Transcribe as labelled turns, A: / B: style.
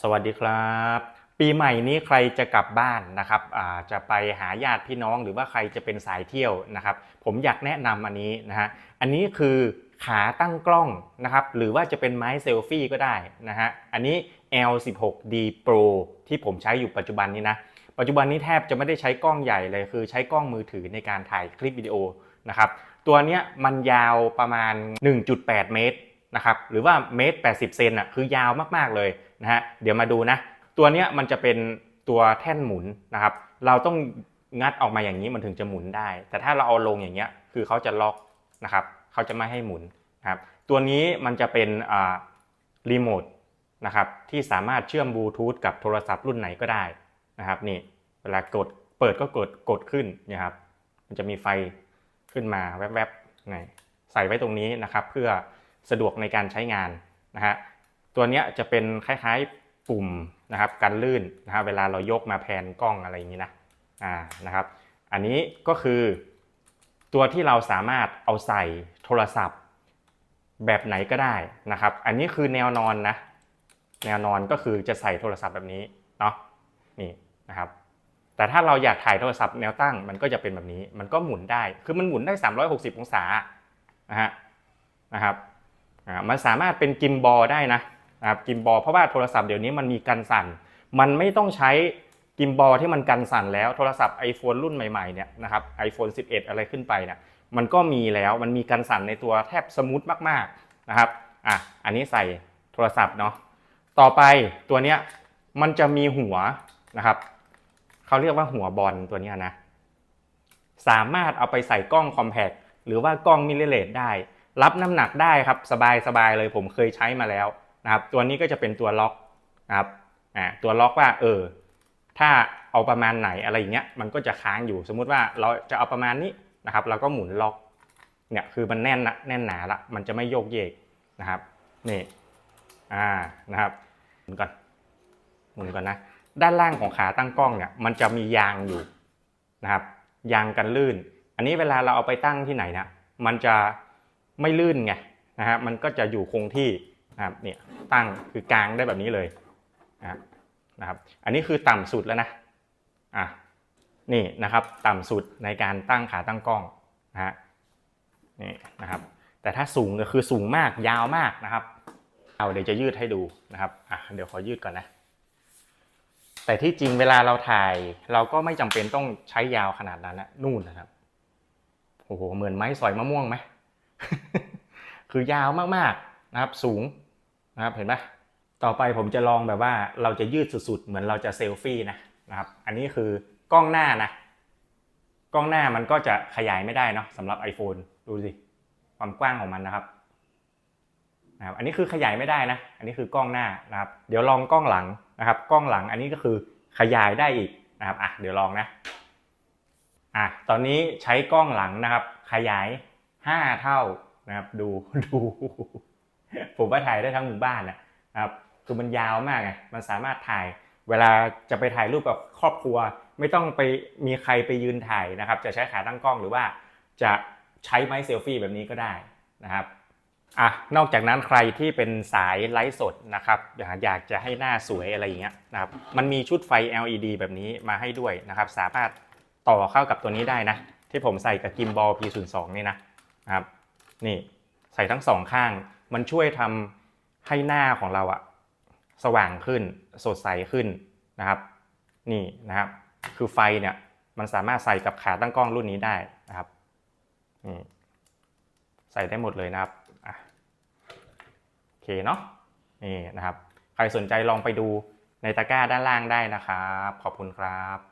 A: สวัสดีครับ ปีใหม่นี้ใครจะกลับบ้านนะครับจะไปหาญาติพี่น้องหรือว่าใครจะเป็นสายเที่ยวนะครับ ผมอยากแนะนำอันนี้นะฮะอันนี้คือขาตั้งกล้องนะครับหรือว่าจะเป็นไม้เซลฟี่ก็ได้นะฮะอันนี้ L16D Pro ที่ผมใช้อยู่ปัจจุบันนี้นะปัจจุบันนี้แทบจะไม่ได้ใช้กล้องใหญ่เลยคือใช้กล้องมือถือในการถ่ายคลิปวิดีโอนะครับตัวนี้มันยาวประมาณ 1.8 เมตร นะครับหรือว่าเมตร80เซนอะคือยาวมากๆเลยนะฮะเดี๋ยวมาดูนะตัวเนี้ยมันจะเป็นตัวแท่นหมุนนะครับเราต้องงัดออกมาอย่างนี้มันถึงจะหมุนได้ แต่ถ้าเราเอาลงอย่างเงี้ยคือเขาจะล็อกนะครับเขาจะไม่ให้หมุนนะครับตัวนี้มันจะเป็นอ่ารีโมทนะครับที่สามารถเชื่อมบลูทูธกับโทรศัพท์รุ่นไหนก็ได้นะครับนี่เวลากดเปิดก็กดกดขึ้นนี่ยครับมันจะมีไฟขึ้นมาแวบๆไงใส่ไว้ตรงนี้นะครับเพื่อ สะดวกในการใช้งานนะฮะตัวนี้จะเป็นคล้ายๆปุ่มนะครับกันลื่นนะฮะเวลาเรายกมาแพนกล้องอะไรอย่างนี้นะอ่านะครับ อันนี้ก็คือตัวที่เราสามารถเอาใส่โทรศัพท์แบบไหนก็ได้นะครับ อันนี้คือแนวนอนนะแนวนอนก็คือจะใส่โทรศัพท์แบบนี้เนาะนี่นะครับ แต่ถ้าเราอยากถ่ายโทรศัพท์แนวตั้งมันก็จะเป็นแบบนี้ มันก็หมุนได้ คือมันหมุนได้ 360 องศานะฮะนะครับ มันสามารถเป็นกิมบอลได้นะครับกิมบอลเพราะว่าโทรศัพท์เดี๋ยวนี้มันมีกันสั่น มันไม่ต้องใช้กิมบอลที่มันกันสั่นแล้วโทรศัพท์ iPhone รุ่นใหม่ๆเนี่ยนะครับ iPhone 11 อะไรขึ้นไปเนี่ยมันก็มีแล้วมันมีกันสั่นในตัวแทบสมูทมากๆนะครับอะอันนี้ใส่โทรศัพท์เนาะต่อไปตัวเนี้ยมันจะมีหัวนะครับเขาเรียกว่าหัวบอลตัวเนี้ยนะสามารถเอาไปใส่กล้องคอมแพคหรือว่ากล้องมิเรเลสได้ รับน้ำหนักได้ครับสบายสบายเลยผมเคยใช้มาแล้วนะครับตัวนี้ก็จะเป็นตัวล็อกนะครับอ่าตัวล็อกว่าเออถ้าเอาประมาณไหนอะไรอย่างเงี้ยมันก็จะค้างอยู่สมมุติว่าเราจะเอาประมาณนี้นะครับเราก็หมุนล็อกเนี่ยคือมันแน่นนะแน่นหนาละมันจะไม่โยกเยกนะครับนี่อ่านะครับหมุนก่อนหมุนก่อนนะด้านล่างของขาตั้งกล้องเนี่ยมันจะมียางอยู่นะครับยางกันลื่น อันนี้เวลาเราเอาไปตั้งที่ไหนนี่ยมันจะ ไม่ลื่นไงนะฮะมันก็จะอยู่คงที่นะครับเนี่ยตั้งคือกลางได้แบบนี้เลยนะครับอันนี้คือต่ำสุดแล้วนะอะนี่นะครับต่ำสุดในการตั้งขาตั้งกล้องนะฮะนี่นะครับแต่ถ้าสูงก็คือสูงมากยาวมากนะครับเอาเดี๋ยวจะยืดให้ดูนะครับอะเดี๋ยวขอยืดก่อนนะแต่ที่จริงเวลาเราถ่ายเราก็ไม่จำเป็นต้องใช้ยาวขนาดนั้นนะนู่นนะครับโอ้โหเหมือนไม้สอยมะม่วงไหม คือยาวมากๆนะครับสูงนะครับเห็นไหมต่อไปผมจะลองแบบว่าเราจะยืดสุดๆ เหมือนเราจะเซลฟี่นะนะครับ อันนี้คือกล้องหน้านะ กล้องหน้ามันก็จะขยายไม่ได้เนาะสำหรับ iPhone ดูสิความกว้างของมันนะครับนะครับ อันนี้คือขยายไม่ได้นะ อันนี้คือกล้องหน้านะครับ เดี๋ยวลองกล้องหลังนะครับ กล้องหลังอันนี้ก็คือขยายได้อีกนะครับอะเดี๋ยวลองนะอะตอนนี้ใช้กล้องหลังนะครับ ขยาย 5เท่านะครับ ดูดู ผมว่าถ่ายได้ทั้งหมู่บ้านนะครับคือมันยาวมากไงมันสามารถถ่าย เวลาจะไปถ่ายรูปกับครอบครัว ไม่ต้องไปมีใครไปยืนถ่ายนะครับ จะใช้ขาตั้งกล้องหรือว่าจะใช้ไม้เซลฟี่แบบนี้ก็ได้นะครับอะนอกจากนั้นใครที่เป็นสายไลฟ์สดนะครับอยากอยากจะให้หน้าสวยอะไรอย่างเงี้ยนะครับมันมีชุดไฟ LED แบบนี้มาให้ด้วยนะครับ สามารถต่อเข้ากับตัวนี้ได้นะ ที่ผมใส่กับกิมบอล P02 นี่นะนะ ครับนี่ใส่ทั้งสองข้าง มันช่วยทำให้หน้าของเราอะสว่างขึ้นสดใสขึ้นนะครับ นี่นะครับ คือไฟเนี่ยมันสามารถใส่กับขาตั้งกล้องรุ่นนี้ได้นะครับนี่ใส่ได้หมดเลยนะครับโอเคเนาะนี่นะครับ ใครสนใจลองไปดูในตะกร้าด้านล่างได้นะครับ ขอบคุณครับ